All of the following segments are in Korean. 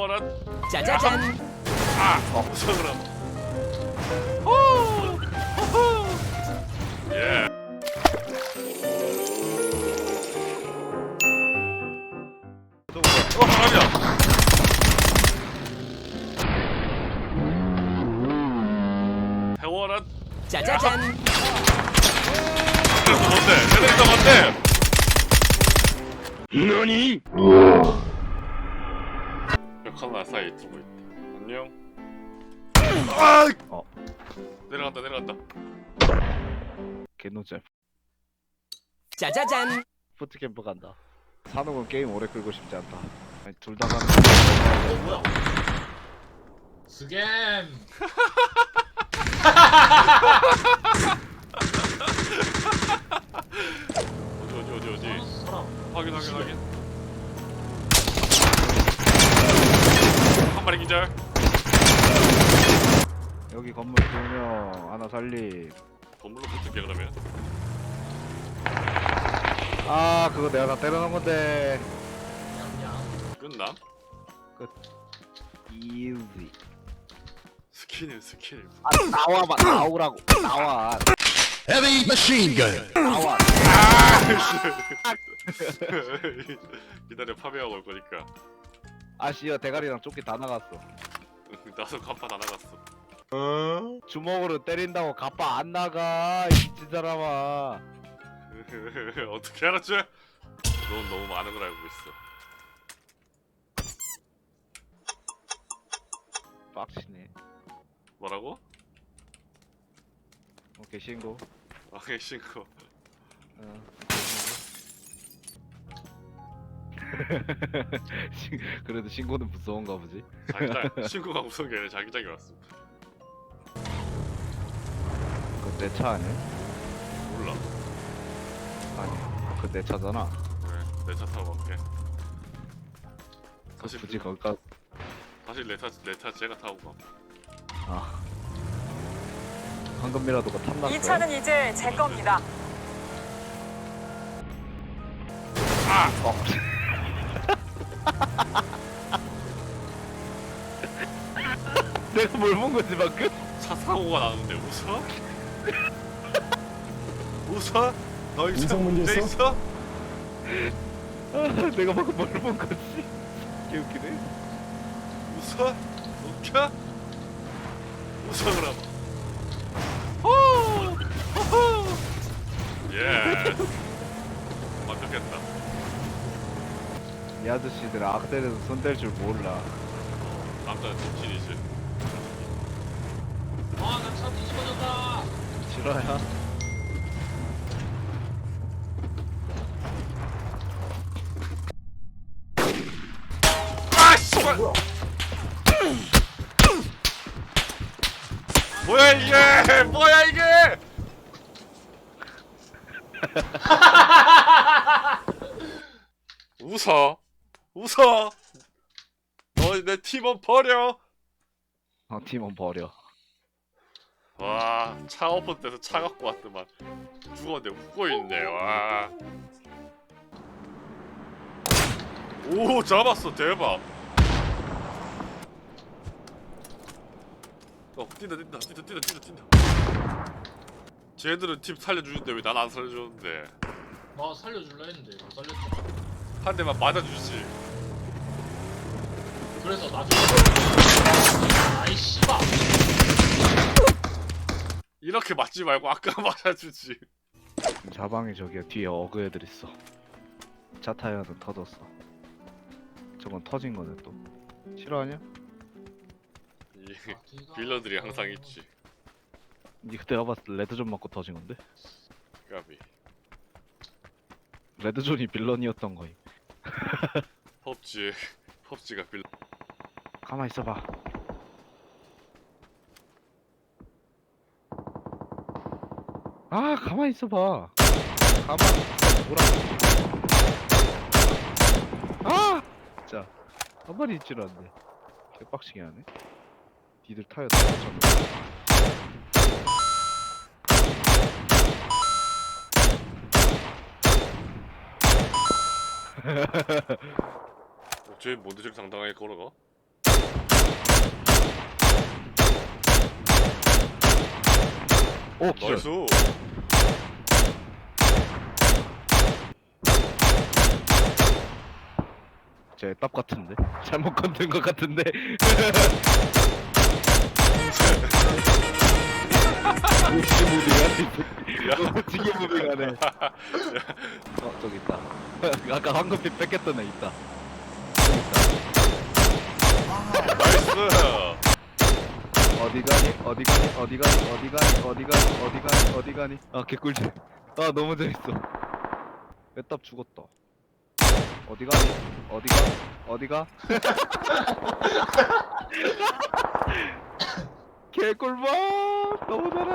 배워라. 짜자잔. 아, 무서워라. 호! 호호! 예. 어, 아니야. 짜자잔. 그래서 뭔데? 얘들이가 뭔데? 너 하나 사이에 두고 있다. 안녕. 아! 어. 내려간다, 내려간다. 개노잼 짜자잔. 푸트캠프 간다 산옥은 게임 오래 끌고 싶지 않다 둘다 가면 뭐야? 스겜. 어디, 어디, 어디, 어디? 어. 확인, 확인, 확인. 마리 기절. 여기 건물 두명 하나 살리 건물로 붙을게 그러면. 아 그거 내가 다 때려놓은 건데. 끝나? 이지 스킨을 스킨을. 아 나와봐 나오라고 나와 Heavy machine gun. 나와 기다려 파괴하고 올 거니까. 아씨야 대가리랑 조끼 다 나갔어 나도 간판 다 나갔어. 주먹으로 때린다고 가빠 안 나가 이 미친 사람아 어떻게 알았지? 넌 너무 많은 걸 알고 있어. 빡치네 뭐라고? 오케이 신고 왕의 신고. 어. 신- 그래도 신고는 무서운가 보지 자기장 신고가 무서운 게 아니라 자기장이 왔어. 그거 내차 아니야? 몰라. 아니 그거 내 차잖아 그래 내차 타고 갈게. 그 다시 굳이 거기까 다시 내차내차 제가 타고 가. 아 황금미라도가 탐났어 이 차는 이제 제 겁니다. 내가 뭘 본 거지 방금? 차 사고가 나는데 웃어? 웃어? 너 있어? 문제 있어? 아, 내가 방금 뭘 본 거지? 개웃기네 웃어? 웃겨? 웃어 그럼. 호! 호호! 예. 완벽했다. 이 아저씨들 악대에서 손댈 줄 몰라 남자는 정신이지. 아, 나차 뒤집어졌다. 싫어야? 아 씨발. 뭐야 이게? 뭐야 이게? 웃어. 웃어. 너 내 팀원 버려. 어 팀원 버려 와, 차 오픈 때서 차 갖고 왔더만. 죽었는데 웃고 있네. 와. 오, 잡았어. 대박. 어, 뛴다, 뛴다, 뛴다, 뛴다, 뛴다, 뛴다. 쟤들은 팀 살려주는데 왜 난 안 살려주는데? 나 살려줄라 했는데 못 살렸잖아. 한 대만 맞아주지. 그래서 나중에. 아이 씨발. 이렇게 맞지 말고 아까 맞아주지. 자방이 저기야 뒤에 어그 애들 있어 차 타이어는 터졌어 저건 터진 거네 또 싫어하냐? 이 어디가 빌런들이 항상 있지. 니가 내가 봤을 때 레드존 맞고 터진 건데? 까비. 레드존이 빌런이었던 거임 펍지, 펍지가 빌런. 가만 있어봐. 아 가만 있어봐. 가만 뭐라 아! 진짜. 한 마리 있질 않네. 개빡치게 하네. 니들 타요. 다 어, 어째 뭔데 지금 당당하게 걸어가? 오 기절. 나이스 제답 같은데 잘못 건든 것 같은데. 무빙하네. 오지게 무빙하네. 어 저기 있다. 아까 황금빛 뺏겼던 애 있다. 나이스 어디 가니? 어디 가니? 어디 가니? 어디 가니? 어디 가니? 어디 가니? 어디 가니? 아 개꿀잼. 아 너무 재밌어. 빼답 죽었다. 어디 가니? 어디 가? 어디 가? 개꿀맛 너무 잘해.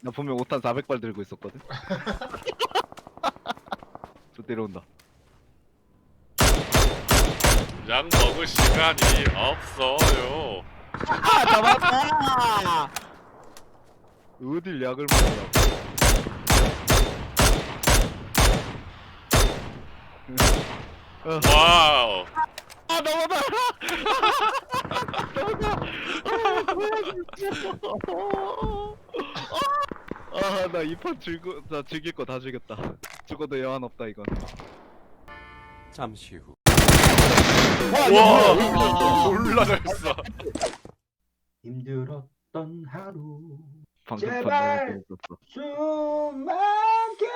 나 분명 5탄 400발 들고 있었거든. 저 내려온다. 약 먹을 시간이 없어요 아 잡았다. 어딜 약을 먹으라고? 와우 아 넘어다. 넘어다. 아나 이 판 즐거 나 즐길 거 다 즐겼다. 죽어도 여한 없다 이건. 잠시 후. 와 졸라 잘했어 힘들었던 하루 방금 제발! 판단을 했었어. 숨막혀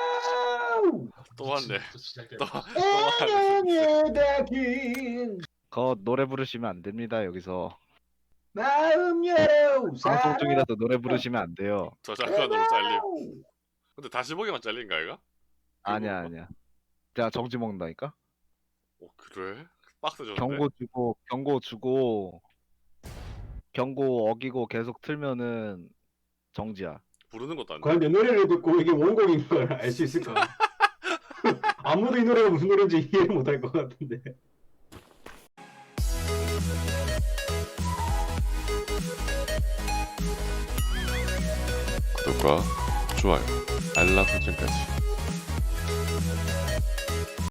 또 왔네 또 시작됐다. 또, 또 왔네 에너다긴 거 노래 부르시면 안 됩니다 여기서. 마음 열어 방송 중이라서 노래 부르시면 안 돼요. 저작권으로 잘림 근데 다시 보기만 잘린가 이가? 아니야 아니야. 제가 정지 먹는다니까. 오 그래? 박스 좋은데 경고 주고 경고 주고 경고 어기고 계속 틀면은 정지야. 부르는 것도 안 돼. 과연 내 노래를 듣고 이게 원곡인 걸 알 수 있을까 아무도 이 노래가 무슨 노래인지 이해를 못할 것 같은데 구독과 좋아요 알람 설정까지